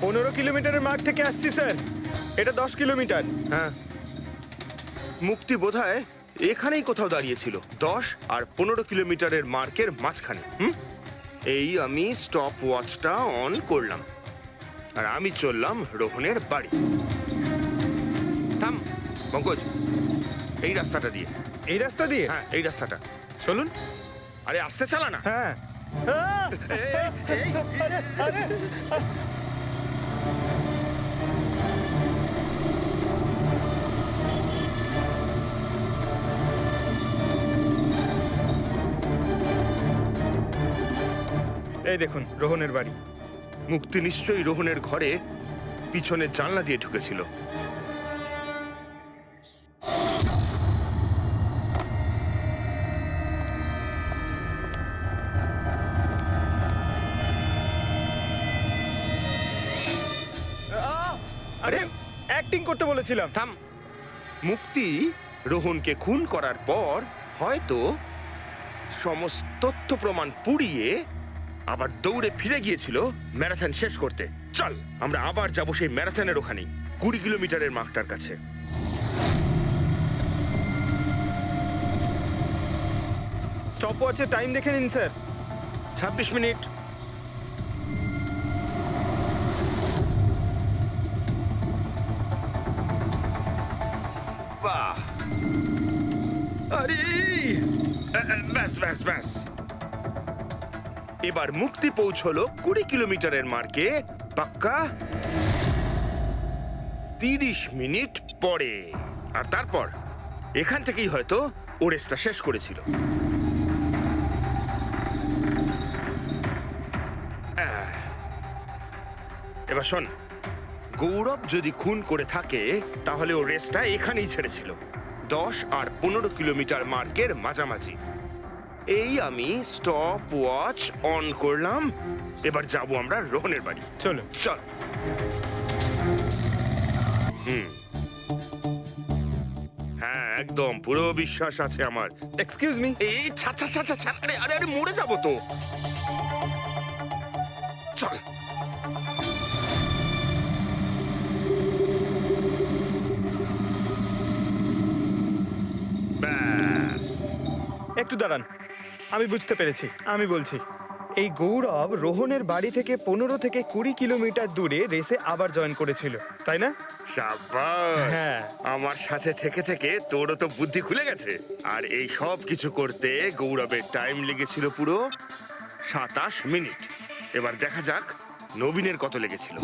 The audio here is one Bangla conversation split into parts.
পনেরো কিলোমিটারের মাঠ থেকে আসছি স্যার। এটা দশ কিলোমিটার। হ্যাঁ। মুক্তি বোধহয় এখানেই কোথাও দাঁড়িয়েছিল দশ আর পনেরো কিলোমিটারের মার্কের মাঝখানে। হুম? এই আমি স্টপ ওয়াচটা অন করলাম। আর আমি চললাম রোহনের বাড়ি। থাম পঙ্কজ এই রাস্তাটা দিয়ে। এই রাস্তা দিয়ে? হ্যাঁ এই রাস্তাটা। চলুন। আরে আসতে চালা না। হ্যাঁ! এই দেখুন রোহনের বাড়ি। মুক্তি নিশ্চয়ই রোহনের ঘরে পিছনে জানলা দিয়ে ঢুকেছিল। বলেছিলাম। থাম। মুক্তি রোহনকে খুন করার পর হয়তো সমস্ত তথ্য প্রমাণ পুড়িয়ে আবার দৌড়ে ফিরে গিয়েছিল ম্যারাথন শেষ করতে। চল আমরা আবার যাব সেই ম্যারাথনের ওখানে কুড়ি কিলোমিটারের মাঠটার কাছে। স্টপ ওয়াচে টাইম দেখে নিন স্যার। ছাব্বিশ মিনিট। ব্যাস ব্যাস ব্যাস। এবার মুক্তি পৌঁছলো কুড়ি কিলোমিটারের মার্কে পাক্কা তিরিশ মিনিট পরে। আর তারপর, এখান থেকেই হয়তো ও রেসটা শেষ করেছিল। এবার শোন, গৌরব যদি খুন করে থাকে, তাহলে ও রেসটা এখানেই ছেড়েছিল। দশ আর পনেরো কিলোমিটার মার্কের মাঝামাঝি। এই আমি স্টপ ওয়াচ অন করলাম। এবার যাব আমরা রোহনের বাড়ি। চলো চল। হুম। হ্যাঁ একদম পুরো বিশ্বাস আছে আমার। এক্সকিউজ মি এই ছা ছা ছা ছা ছা আরে আরে আরে মরে যাব তো। চল। একটু দাঁড়ান। আমি বুঝতে পেরেছি আমি বলছি। এই গৌরব রোহনের বাড়ি থেকে পনেরো থেকে কুড়ি কিলোমিটার দূরে রেসে আবার জয়েন করেছিল তাই না? হ্যাঁ। আমার সাথে থেকে থেকে তোরও তো বুদ্ধি খুলে গেছে। আর এই সব কিছু করতে গৌরবের টাইম লেগেছিল পুরো সাতাশ মিনিট। এবার দেখা যাক নবীনের কত লেগেছিল।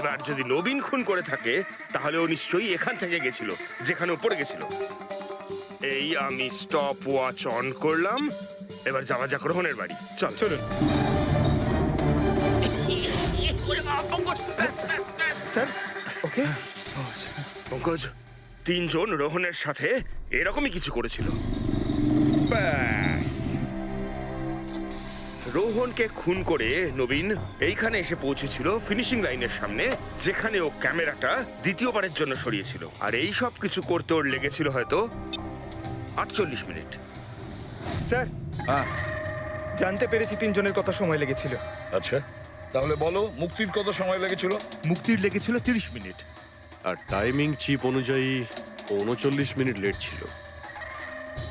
এবার যদি নবীন খুন করে থাকে তাহলে ও নিশ্চয়ই এখান থেকে গেছিল যেখানে পড়ে গেছিল। এই আমি স্টপ ওয়াচ অন করলাম। এবার যাওয়া যাক রোহনের বাড়ি। চল। চলুন। Sir okay? পঙ্কজ তিনজন রোহনের সাথে এরকমই কিছু করেছিল। ব্যাস। রোহনকে খুন করে নবীন এইখানে এসে পৌঁছেছিল ফিনিশিং লাইনের সামনে যেখানে ও ক্যামেরাটা দ্বিতীয়বারের জন্য সরিয়েছিল। আর এই সব কিছু করতে ওর লেগেছিল হয়তো আটচল্লিশ মিনিট। স্যার হ্যাঁ। জানতে পেরেছি তিনজনের কত সময় লেগেছিল। আচ্ছা তাহলে বলো মুক্তির কত সময় লেগেছিল? মুক্তির লেগেছিল তিরিশ মিনিট। আর টাইমিং চিপ অনুযায়ী উনচল্লিশ মিনিট লেট ছিল।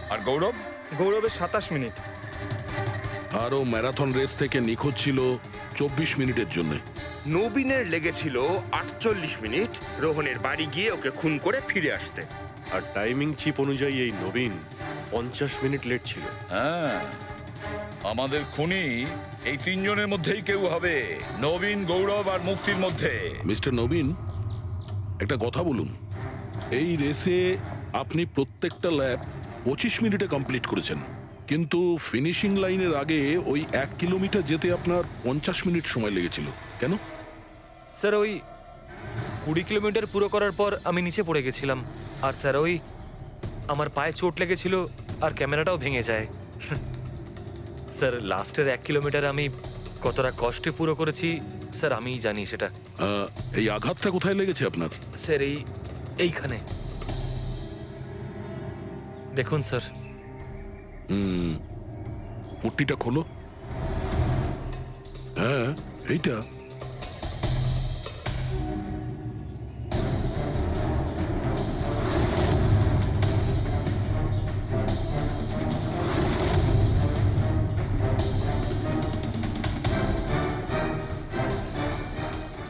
আর গৌরব? গৌরবের সাতাশ মিনিট। আরও ম্যারাথন রেস থেকে নিখোঁজ ছিল চব্বিশ মিনিটের জন্য। নবীনের লেগেছিল আটচল্লিশ মিনিট রোহনের বাড়ি গিয়ে ওকে খুন করে ফিরে আসতে। আর টাইমিং চিপ অনুযায়ী এই নবীন পঞ্চাশ মিনিট লেট ছিল। হ্যাঁ আমাদের খুনি এই তিনজনের মধ্যেই কেউ হবে নবীন গৌরব আর মুক্তির মধ্যে। মিস্টার নবীন একটা কথা বলুন। এই রেসে আপনি প্রত্যেকটা ল্যাব পঁচিশ মিনিটে কমপ্লিট করেছেন। কিন্তু ফিনিশিং লাইনের আগে ওই এক কিলোমিটার যেতে আপনার পঞ্চাশ মিনিট সময় লেগেছিল। কেন? স্যার ওই কুড়ি কিলোমিটার পুরো করার পর আমি নিচে পড়ে গেছিলাম। আর স্যার ওই আমার পায়ে চোট লেগেছিল আর ক্যামেরাটাও ভেঙে যায়। স্যার লাস্টের এক কিলোমিটার আমি কতটা কষ্টে পুরো করেছি স্যার আমিই জানি সেটা। এই আঘাতটা কোথায় লেগেছে আপনার? স্যার এই এইখানে। দেখুন স্যার হুম। পট্টিটা খোলো। হ্যাঁ এইটা।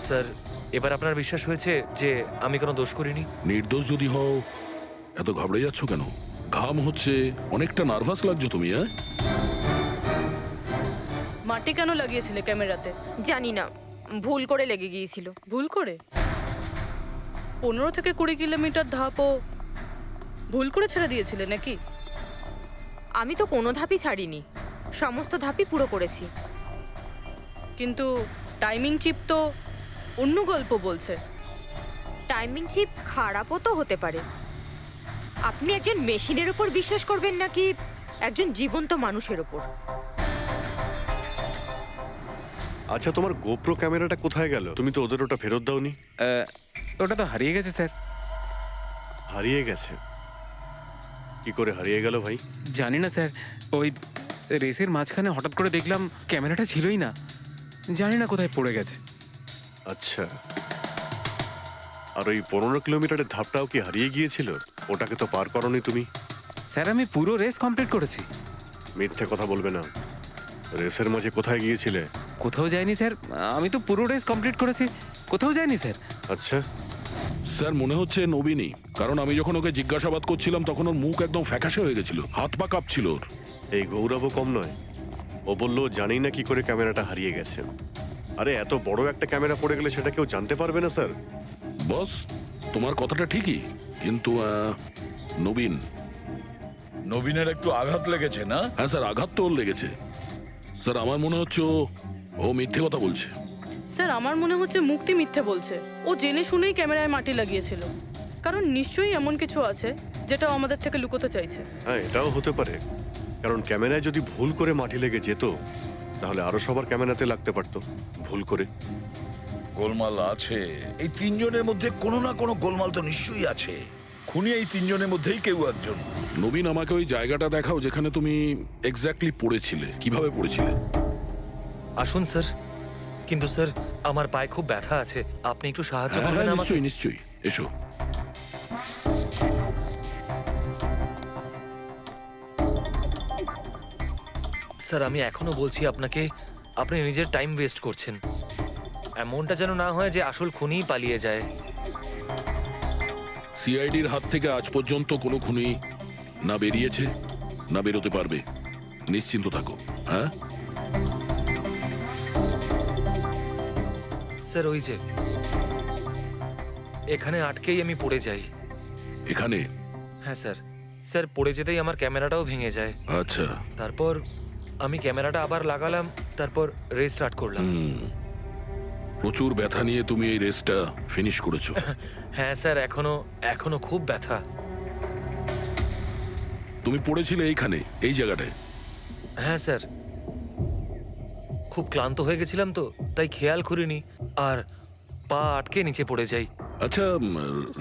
স্যার এবার আপনার বিশ্বাস হয়েছে যে আমি কোনো দোষ করিনি? নির্দোষ যদি হও এত ঘাবড়ে যাচ্ছ কেন? ঘাম হচ্ছে। অনেকটা নার্ভাস লাগছো তুমি হ্যাঁ? মাটি কেন লাগিয়েছিলে ক্যামেরাতে? জানি না। ভুল করে লেগে গিয়েছিল। ভুল করে? পনেরো থেকে কুড়ি কিলোমিটার ধাপও ভুল করে ছেড়ে দিয়েছিলে নাকি? আমি তো কোনো ধাপই ছাড়িনি। সমস্ত ধাপই পুরো করেছি। কিন্তু টাইমিং চিপ তো অন্য গল্প বলছে। টাইমিং চিপ খারাপও তো হতে পারে। আপনি একজন মেশিনের উপর বিশ্বাস করবেন নাকি একজন জীবন্ত মানুষের উপর? আচ্ছা তোমার গোপ্রো ক্যামেরাটা কোথায় গেল? তুমি তো ওদের ওটা ফেরত দাওনি। আহ, ওটা তো হারিয়ে গেছে স্যার। হারিয়ে গেছে? কি করে হারিয়ে গেল ভাই? জানি না স্যার। ওই রেসের মাঝখানে হঠাৎ করে দেখলাম ক্যামেরাটা ছিলই না। জানি না কোথায় পড়ে গেছে। আচ্ছা। আর ওই পনেরো কিলোমিটারের ধাপটাও কি হারিয়ে গিয়েছিল? ওটাকে তো পার করনি তুমি। স্যার আমি পুরো রেস কমপ্লিট করেছি। মিথ্যে কথা বলবে না। রেসের মাঝে কোথায় গিয়েছিলে? কোথাও যায়নি স্যার। আমি তো পুরো রেস কমপ্লিট করেছি। কোথাও যায়নি স্যার। আচ্ছা। স্যার মনে হচ্ছে নবীনই। কারণ আমি যখন ওকে জিজ্ঞাসাবাদ করছিলাম তখন ওর মুখ একদম ফ্যাকাশে হয়ে গেছিল। হাত পা কাঁপছিল ওর। এই গৌরবও কম নয়। ও বলল জানি না কি করে ক্যামেরাটা হারিয়ে গেছে। আরে এত বড় একটা ক্যামেরা পড়ে গেলে সেটা কেউ জানতে পারবে না স্যার। বস তোমার কথাটা ঠিকই কিন্তু আহ, নবীন। নবীনের একটু আঘাত লেগেছে না? হ্যাঁ স্যার আঘাত তো ওর লেগেছে। স্যার আমার মনে হচ্ছে ও- ও মিথ্যে কথা বলছে। স্যার আমার মনে হচ্ছে মুক্তি মিথ্যে বলছে। ও জেনে শুনেই ক্যামেরায় মাটি লাগিয়েছিল। কারণ নিশ্চয়ই এমন কিছু আছে যেটা ও আমাদের থেকে লুকোতে চাইছে। হ্যাঁ এটাও হতে পারে। কারণ ক্যামেরায় যদি ভুল করে মাটি লেগে যেত তাহলে আরও সবার ক্যামেরাতে লাগতে পারতো ভুল করে। গোলমাল আছে। এই তিনজনের মধ্যে কোনো না কোনো গোলমাল তো নিশ্চয়ই আছে। খুনি এই তিনজনের মধ্যেই কেউ একজন। নবীন আমাকে ওই জায়গাটা দেখাও যেখানে তুমি এক্স্যাক্টলি পড়েছিলে। কীভাবে পড়েছিলে? আসুন স্যার। কিন্তু স্যার আমার পায়ে খুব ব্যথা আছে। আপনি একটু সাহায্য হ্যাঁ, করবেন হ্যাঁ, আমাকে? নিশ্চয়ই নিশ্চয়ই। এসো। স্যার আমি এখনও বলছি আপনাকে আপনি নিজের টাইম ওয়েস্ট করছেন। এমনটা যেন না হয় যে আসল খুনিই পালিয়ে যায়। সিআইডির হাত থেকে আজ পর্যন্ত কোনো খুনি না বেরিয়েছে না বেরোতে পারবে। নিশ্চিন্ত থাকো হ্যাঁ? স্যার ওই যে এখানে আটকেই আমি পড়ে যাই। এখানে? হ্যাঁ স্যার। স্যার পড়ে যেতেই আমার ক্যামেরাটাও ভেঙে যায়। আচ্ছা। তারপর আমি ক্যামেরাটা আবার লাগালাম তারপর রেস স্টার্ট করলাম প্রচুর ব্যথা নিয়ে তুমি এই রেসটা ফিনিশ করেছ। হ্যাঁ স্যার এখনও এখনও খুব ব্যথা। তুমি পড়েছিলে এইখানে এই জায়গাটায়। হ্যাঁ স্যার। খুব ক্লান্ত হয়ে গেছিলাম তো তাই খেয়াল করিনি। আর পা আটকে নিচে পড়ে যাই। আচ্ছা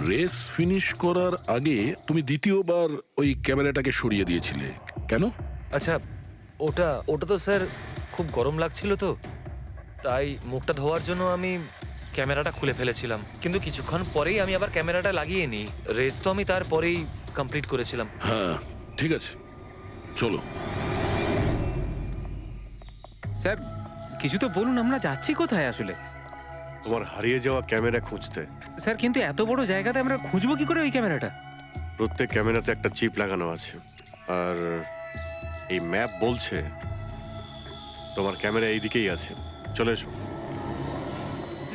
রেস ফিনিশ করার আগে তুমি দ্বিতীয়বার ওই ক্যামেরাটাকে সরিয়ে দিয়েছিলে কেন? আচ্ছা ওটা ওটা তো স্যার খুব গরম লাগছিল তো। তাই মুখটা ধোয়ার জন্য আমি ক্যামেরাটা খুলে ফেলেছিলাম। কিন্তু কিছুক্ষণ পরেই আমি আবার ক্যামেরাটা লাগিয়ে নিই। রেস তো আমি তারপরেই কমপ্লিট করেছিলাম। হ্যাঁ ঠিক আছে। চলো। স্যার কিছু তো বলুন আমরা যাচ্ছি কোথায় আসলে? তোমার হারিয়ে যাওয়া ক্যামেরা খুঁজতে। স্যার কিন্তু এত বড় জায়গাতে আমরা খুঁজবো কি করে ওই ক্যামেরাটা? প্রত্যেক ক্যামেরাতে একটা চিপ লাগানো আছে। আর এই ম্যাপ বলছে তোমার ক্যামেরা এইদিকেই আছে। চলে এসো।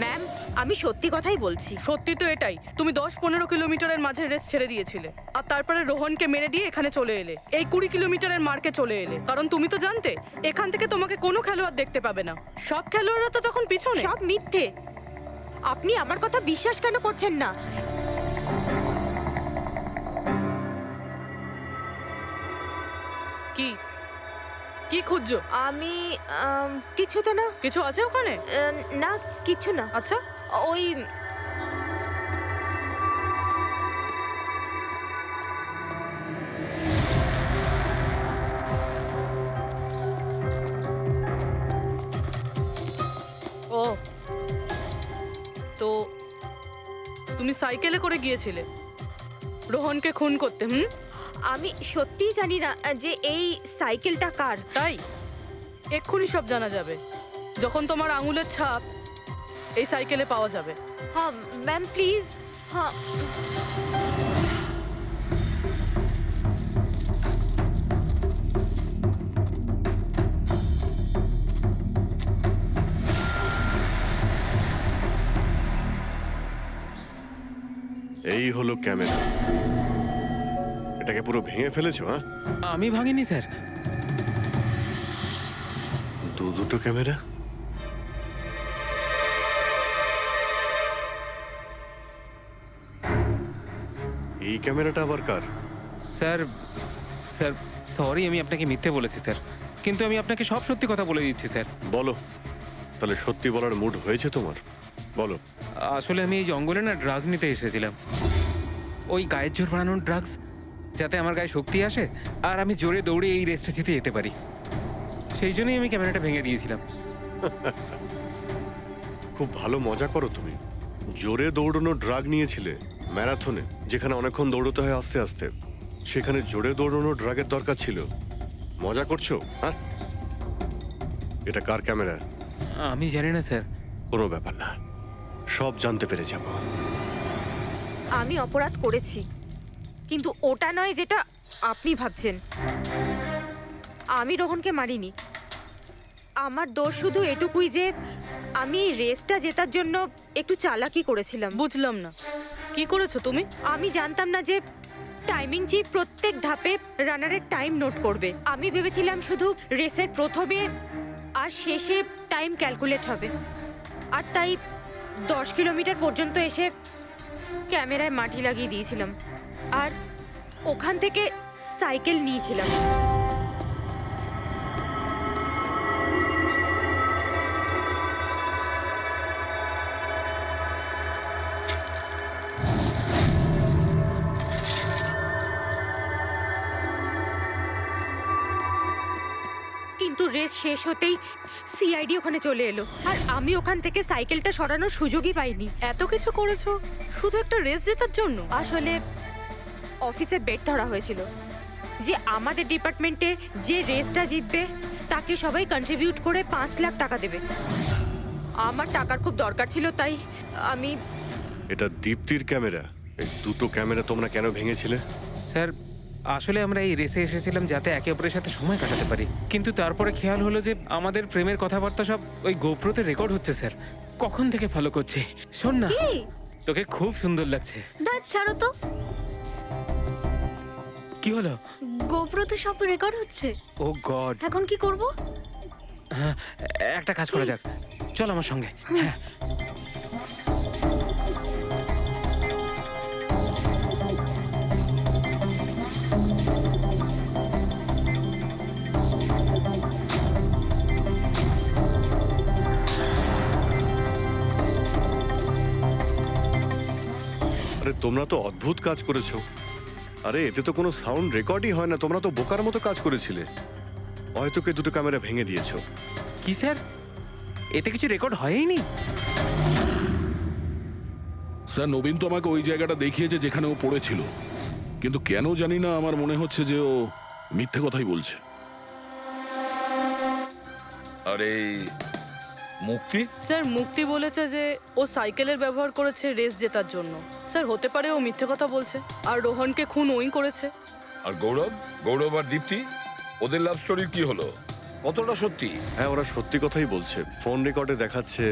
ম্যাম আমি সত্যি কথাই বলছি। সত্যি তো এটাই। তুমি দশ পনেরো কিলোমিটারের মাঝে রেস ছেড়ে দিয়েছিলে। আর তারপরে রোহনকে মেরে দিয়ে এখানে চলে এলে। এই কুড়ি কিলোমিটারের মার্কে চলে এলে। কারণ তুমি তো জানতে এখান থেকে তোমাকে কোনো খেলোয়াড় দেখতে পাবে না। সব খেলোয়াড়রা তো তখন পিছনে। সব মিথ্যে। আপনি আমার কথা বিশ্বাস কেন করছেন না? কি? কি খুঁজছো? আমি কিছু তো না। কিছু আছে ওখানে? না কিছু না। আচ্ছা। ওই ও। তো তুমি সাইকেলে করে গিয়েছিলে। রোহনকে খুন করতে হুম? আমি সত্যিই জানি না যে এই সাইকেলটা কার। তাই? এক্ষুনি সব জানা যাবে। যখন তোমার আঙুলের ছাপ এই সাইকেলে পাওয়া যাবে। হ্যাঁ ম্যাম প্লিজ হ্যাঁ। এই হলো ক্যামেরা। এটাকে পুরো ভেঙে ফেলেছো হ্যাঁ? আমি ভাঙিনি স্যার। দু দুটো ক্যামেরা? এই ক্যামেরাটা আবার কার? স্যার স্যার সরি আমি আপনাকে মিথ্যে বলেছি স্যার। কিন্তু আমি আপনাকে সব সত্যি কথা বলে দিচ্ছি স্যার। বলো। তাহলে সত্যি বলার মুড হয়েছে তোমার? বলো। আসলে আমি এই জঙ্গলে না ড্রাগস নিতে এসেছিলাম। ওই গায়ের জোর বানানোর ড্রাগস যাতে আমার গায়ে শক্তি আসে আর আমি জোরে দৌড়ে এই রেসটা জিতে যেতে পারি। সেই জন্যই আমি ক্যামেরাটা ভেঙে দিয়েছিলাম। খুব ভালো মজা করো তুমি। জোরে দৌড়ানো ড্রাগ নিয়েছিলে ম্যারাথনে যেখানে অনেকক্ষণ দৌড়তে হয় আস্তে আস্তে। সেখানে জোরে দৌড়ানো ড্রাগের দরকার ছিল। মজা করছ হ্যাঁ? এটা কার ক্যামেরা? আমি জানি না স্যার। কোনো ব্যাপার না। সব জানতে পেরে যাব। আমি অপরাধ করেছি। কিন্তু ওটা নয় যেটা আপনি ভাবছেন। আমি রোহনকে মারিনি। আমার দোষ শুধু এটুকুই যে আমি রেসটা জেতার জন্য একটু চালাকি করেছিলাম। বুঝলাম না। কি করেছ তুমি? আমি জানতাম না যে টাইমিং চিপ প্রত্যেক ধাপে রানারের টাইম নোট করবে। আমি ভেবেছিলাম শুধু রেসের প্রথমে আর শেষে টাইম ক্যালকুলেট হবে। আর তাই দশ কিলোমিটার পর্যন্ত এসে ক্যামেরায় মাটি লাগিয়ে দিয়েছিলাম। আর ওখান থেকে সাইকেল নিয়েছিলাম। কিন্তু রেস শেষ হতেই সিআইডি ওখানে চলে এলো। আর আমি ওখান থেকে সাইকেলটা সরানোর সুযোগই পাইনি। এত কিছু করেছ? শুধু একটা রেস জেতার জন্য? আসলে অফিসে বেট ধরা হয়েছিল। যে আমাদের ডিপার্টমেন্টে যে রেসটা জিতবে তাকে সবাই কন্ট্রিবিউট করে পাঁচ লাখ টাকা দেবে। আমার টাকার খুব দরকার ছিল তাই আমি এটা দীপ্তির ক্যামেরা। এই দুটো ক্যামেরা তোমরা কেন ভেঙেছিলে? স্যার আসলে আমরা এই রেসে এসেছিলাম যাতে একে অপরের সাথে সময় কাটাতে পারি। কিন্তু তারপরে খেয়াল হলো যে আমাদের প্রেমের কথাবার্তা সব ওই গোপ্রোতে রেকর্ড হচ্ছে স্যার। কখন থেকে ফলো করছে? শোন না। তোকে খুব সুন্দর লাগছে। দাঁত ছাড়ো তো। কি হলো? গোপ্রতে সব রেকর্ড হচ্ছে। Oh God. এখন কি করব? একটা কাজ করা যাক। চল আমার সঙ্গে। হ্যাঁ। আরে তোমরা তো অদ্ভুত কাজ করেছ। আরে এতে তো কোনো সাউন্ড রেকর্ডই হয় না তোমরা তো বোকার মতো কাজ করেছিলে। হয়তো কে দুটো ক্যামেরা ভেঙে দিয়েছ। কি স্যার? এতে কিছু রেকর্ড হয়নি স্যার নবীন তো আমাকে ওই জায়গাটা দেখিয়েছে যেখানে ও পড়েছিল। কিন্তু কেন জানি না আমার মনে হচ্ছে যে ও মিথ্যে কথাই বলছে। আর এই মুক্তি? স্যার মুক্তি বলেছে যে ও সাইকেলের ব্যবহার করেছে রেস জেতার জন্য। স্যার হতে পারে ও মিথ্যে কথা বলছে। আর রোহনকে খুন ওই করেছে। আর গৌরব? গৌরব আর দীপ্তি? ওদের লাভ স্টোরির কি হলো? কতটা সত্যি? হ্যাঁ ওরা সত্যি কথাই বলছে। ফোন রেকর্ডে দেখাচ্ছে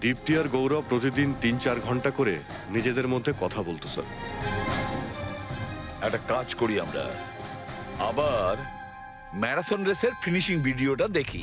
দীপ্তি আর গৌরব প্রতিদিন তিন চার ঘণ্টা করে নিজেদের মধ্যে কথা বলতো স্যার। একটা কাজ করি আমরা। আবার ম্যারাথন রেসের ফিনিশিং ভিডিওটা দেখি।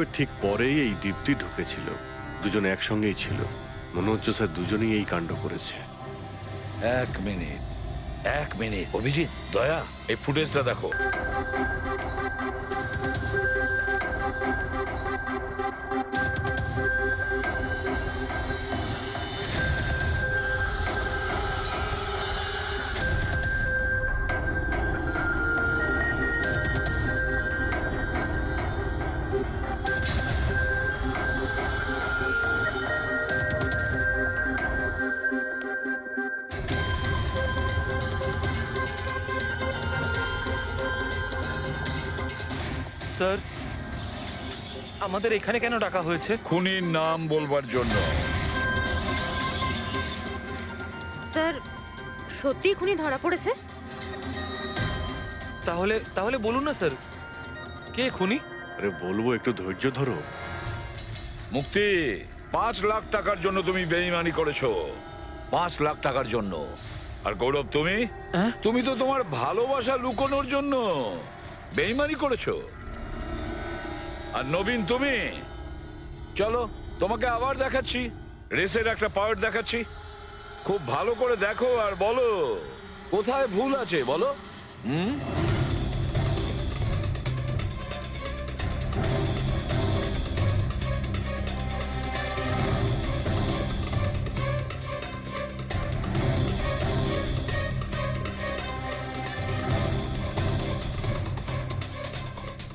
মানে ঠিক পরেই এই দ্বীপটি ঢুকেছিল। দুজনে একসঙ্গেই ছিল। মনে হচ্ছে স্যার দুজনেই এই কাণ্ড করেছে। এক মিনিট। এক মিনিট। অভিজিৎ, দয়া, এই ফুটেজটা দেখো। স্যার। আমাদের এখানে কেন ডাকা হয়েছে? খুনির নাম বলবার জন্য। স্যার সত্যি খুনি ধরা পড়েছে? তাহলে তাহলে বলুন না স্যার। কে খুনি? আরে বলব একটু ধৈর্য ধরো। মুক্তি পাঁচ লাখ টাকার জন্য তুমি বেইমানি করেছ। পাঁচ লাখ টাকার জন্য। আর গৌরব তুমি? হ্যাঁ? তুমি তো তোমার ভালোবাসা লুকোনোর জন্য বেইমানি করেছ। আর নবীন, তুমি? চলো, তোমাকে আবার দেখাচ্ছি। রেসের একটা পাওয়ার দেখাচ্ছি। খুব ভালো করে দেখো আর বলো, কোথায় ভুল আছে, বলো। হুম?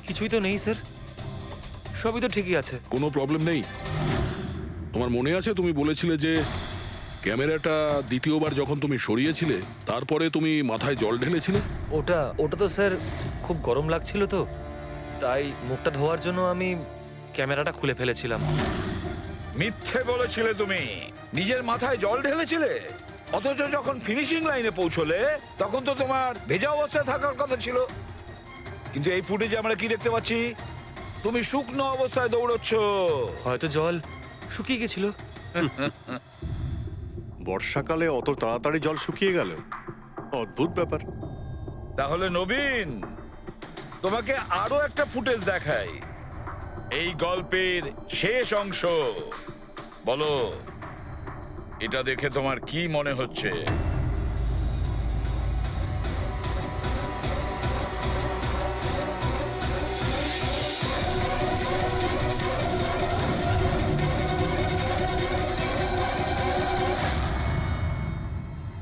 কিছুই তো নেই, স্যার। সবই তো ঠিকই আছে। কোনো প্রবলেম নেই। তোমার মনে আছে তুমি বলেছিলে যে ক্যামেরাটা দ্বিতীয়বার যখন তুমি সরিয়েছিলে তারপরে তুমি মাথায় জল ঢেলেছিলে? ওটা ওটা তো স্যার খুব গরম লাগছিল তো। তাই মুখটা ধোয়ার জন্য আমি ক্যামেরাটা খুলে ফেলেছিলাম। মিথ্যে বলেছিলে তুমি। নিজের মাথায় জল ঢেলেছিলে? অথচ যখন ফিনিশিং লাইনে পৌঁছলে তখন তো তোমার ভেজা অবস্থায় থাকার কথা ছিল। কিন্তু এই ফুটেজে আমরা কি দেখতে পাচ্ছি? তুমি শুকনো অবস্থায় দৌড়চ্ছ। হয়তো জল শুকিয়ে গেছিল। বর্ষাকালে অত তাড়াতাড়ি জল শুকিয়ে গেল। অদ্ভুত ব্যাপার। তাহলে নবীন তোমাকে আরও একটা ফুটেজ দেখাই। এই গল্পের শেষ অংশ। বলো এটা দেখে তোমার কি মনে হচ্ছে?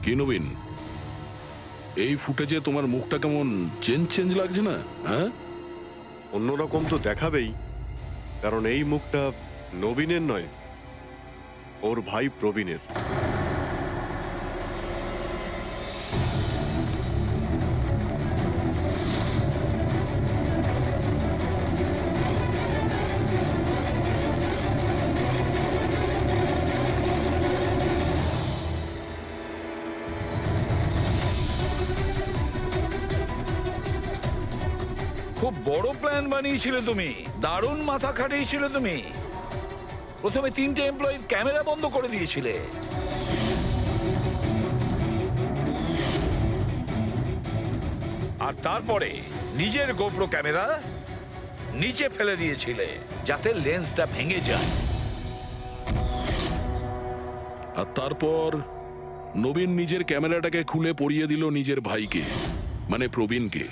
কি নবীন? এই ফুটেজে তোমার মুখটা কেমন চেঞ্জ চেঞ্জ লাগছে না হ্যাঁ? অন্যরকম তো দেখাবেই, কারণ এই মুখটা নবীনের নয়, ওর ভাই প্রবীণের। বানিয়েছিলে তুমি। দারুণ মাথা খাটিয়েছিলে তুমি। প্রথমে তিনটে এমপ্লয়ির ক্যামেরা বন্ধ করে দিয়েছিলে। আর তারপরে নিজের গোপ্রো ক্যামেরা নিচে ফেলে দিয়েছিলে, যাতে লেন্সটা ভেঙে যায়। আর তারপর নবীন নিজের ক্যামেরাটাকে খুলে পরিয়ে দিল নিজের ভাইকে মানে প্রবীণকে।